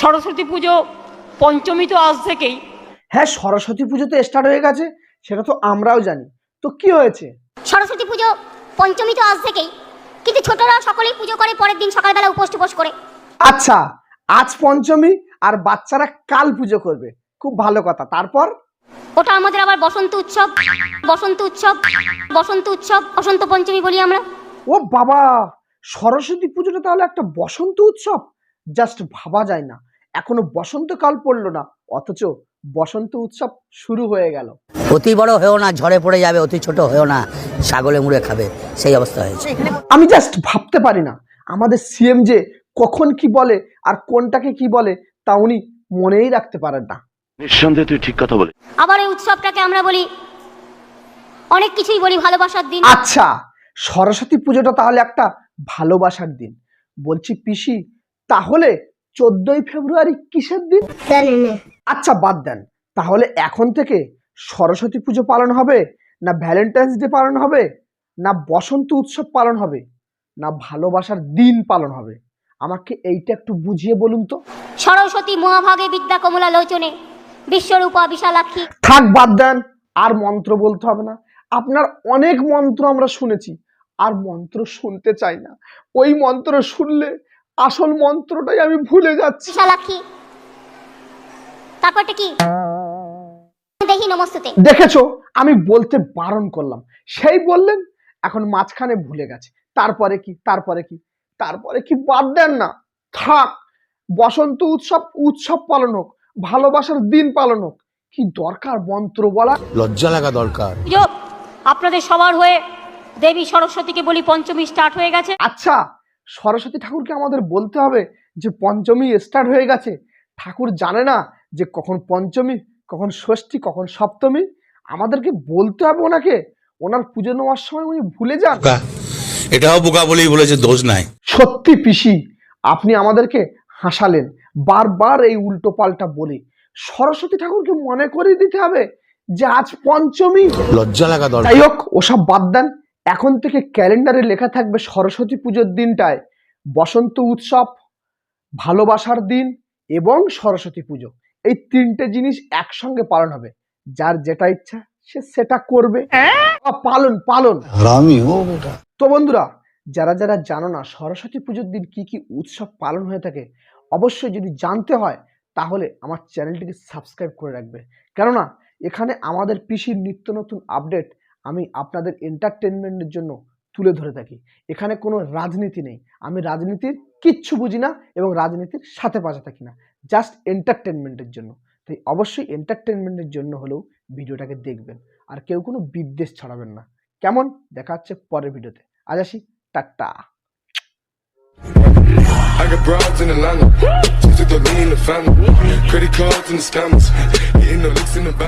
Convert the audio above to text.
সরস্বতী পুজো পঞ্চমী তো আজ থেকেই। হ্যাঁ সরস্বতী পুজো তো স্টার্ট হয়ে গেছে সেটা তো আমরাও জানি। তো কি হয়েছে? সরস্বতী পুজো পঞ্চমী তো আজ থেকেই কিন্তু ছোটরা সকলেই পুজো করে পরের দিন সকালবেলা উপোস টুপোস করে। আচ্ছা আজ পঞ্চমী আর বাচ্চারা কাল পুজো করবে খুব ভালো কথা। তারপর? ওটা আমাদের আবার বসন্ত উৎসব বসন্ত উৎসব বসন্ত উৎসব বসন্ত পঞ্চমী বলি আমরা। ও বাবা সরস্বতী পুজোটা তাহলে একটা বসন্ত উৎসব? জাস্ট ভাবা যায় না। এখনও বসন্তকাল পড়ল না অথচ বসন্ত উৎসব শুরু হয়ে গেল। অতি বড় হয়েও না ঝড়ে পড়ে যাবে অতি ছোট হয়েও না ছাগলে মুড়ে খাবে সেই অবস্থা হয়েছে। আমি জাস্ট ভাবতে পারি না আমাদের সিএম যে কখন কি বলে আর কোনটাকে কি বলে তা উনি মনেই রাখতে পারেন না। নিঃসন্দেহে তুই ঠিক কথা বলে আবার এই উৎসবটাকে আমরা বলি অনেক কিছুই বলি ভালোবাসার দিন। আচ্ছা সরস্বতী পুজোটা তাহলে একটা ভালোবাসার দিন। বলছি পিসি তাহলে চোদ্দই ফেব্রুয়ারি কিসের দিন? আচ্ছা বাদ দেন। তাহলে এখন থেকে সরস্বতী পুজো পালন হবে না ভ্যালেন্টাইন্স ডে পালন হবে না বসন্ত উৎসব পালন হবে না ভালোবাসার দিন পালন হবে? আমাকে এইটা একটু বুঝিয়ে বলুন তো। সরস্বতী মহাভাগে বিদ্যা কমলা লোচনে বিশ্বরূপা বিশালাক্ষী। থাক বাদ দেন। আর মন্ত্র বলতে হবে না। আপনার অনেক মন্ত্র আমরা শুনেছি। আর মন্ত্র শুনতে চাই না। ওই মন্ত্র শুনলে আসল মন্ত্রটাই আমি ভুলে যাচ্ছি। বিশালাক্ষী তারপরটা কি? দেখি নমস্তুতে। দেখেছ? আমি বলতে বারণ করলাম। সেই বললেন এখন মাঝখানে ভুলে গেছে। তারপরে কি? তারপরে কি? তারপরে কি বাদ দেন না। থাক বসন্ত উৎসব উৎসব পালন হোক ভালোবাসার দিন পালন হোক। কি দরকার মন্ত্র বলা? লজ্জা লাগা দরকার। আপনাদের সবার হয়ে দেবী সরস্বতীকে বলি পঞ্চমী স্টার্ট হয়ে গেছে। আচ্ছা সরস্বতী ঠাকুরকে আমাদের বলতে হবে যে পঞ্চমী স্টার্ট হয়ে গেছে। ঠাকুর জানে না যে কখন পঞ্চমী কখন ষষ্ঠী কখন সপ্তমী। আমাদেরকে বলতে হবে ওনাকে। ওনার পুজো নেওয়ার সময় উনি ভুলে যান। এটাও বোকা বলেই বলেছে দোষ নাই। সত্যি পিসি আপনি আমাদেরকে হাসালেন। বারবার এই উল্টো পাল্টা বলে। সরস্বতী ঠাকুরকে মনে করিয়ে দিতে হবে যে আজ পঞ্চমী। লজ্জা লাগা দরকার। যাই হোক ওসব বাদ দেন। এখন থেকে ক্যালেন্ডারে লেখা থাকবে সরস্বতী পুজোর দিনটায় বসন্ত উৎসব ভালোবাসার দিন এবং সরস্বতী পুজো। এই তিনটে জিনিস একসঙ্গে পালন হবে। যার যেটা ইচ্ছা সে সেটা করবে। আ, পালন পালন। তো বন্ধুরা যারা যারা জানো না সরস্বতী পুজোর দিন কি কি উৎসব পালন হয়ে থাকে অবশ্যই যদি জানতে হয় তাহলে আমার চ্যানেলটিকে সাবস্ক্রাইব করে রাখবে। কেননা এখানে আমাদের পিসির নিত্য নতুন আপডেট আমি আপনাদের এন্টারটেনমেন্টের জন্য তুলে ধরে থাকি এখানে কোনো রাজনীতি নেই আমি রাজনীতির কিচ্ছু বুঝি না এবং রাজনীতির সাথে পাশে থাকি না জাস্ট এন্টারটেনমেন্টের জন্য তাই অবশ্যই এন্টারটেনমেন্টের জন্য হলেও ভিডিওটাকে দেখবেন আর কেউ কোনো বিদ্বেষ ছড়াবেন না কেমন দেখা হচ্ছে পরের ভিডিওতে আজ আসি tata I got broads in Atlanta. Just the lean the family. Credit cards and the scammers. Hitting the licks in the back.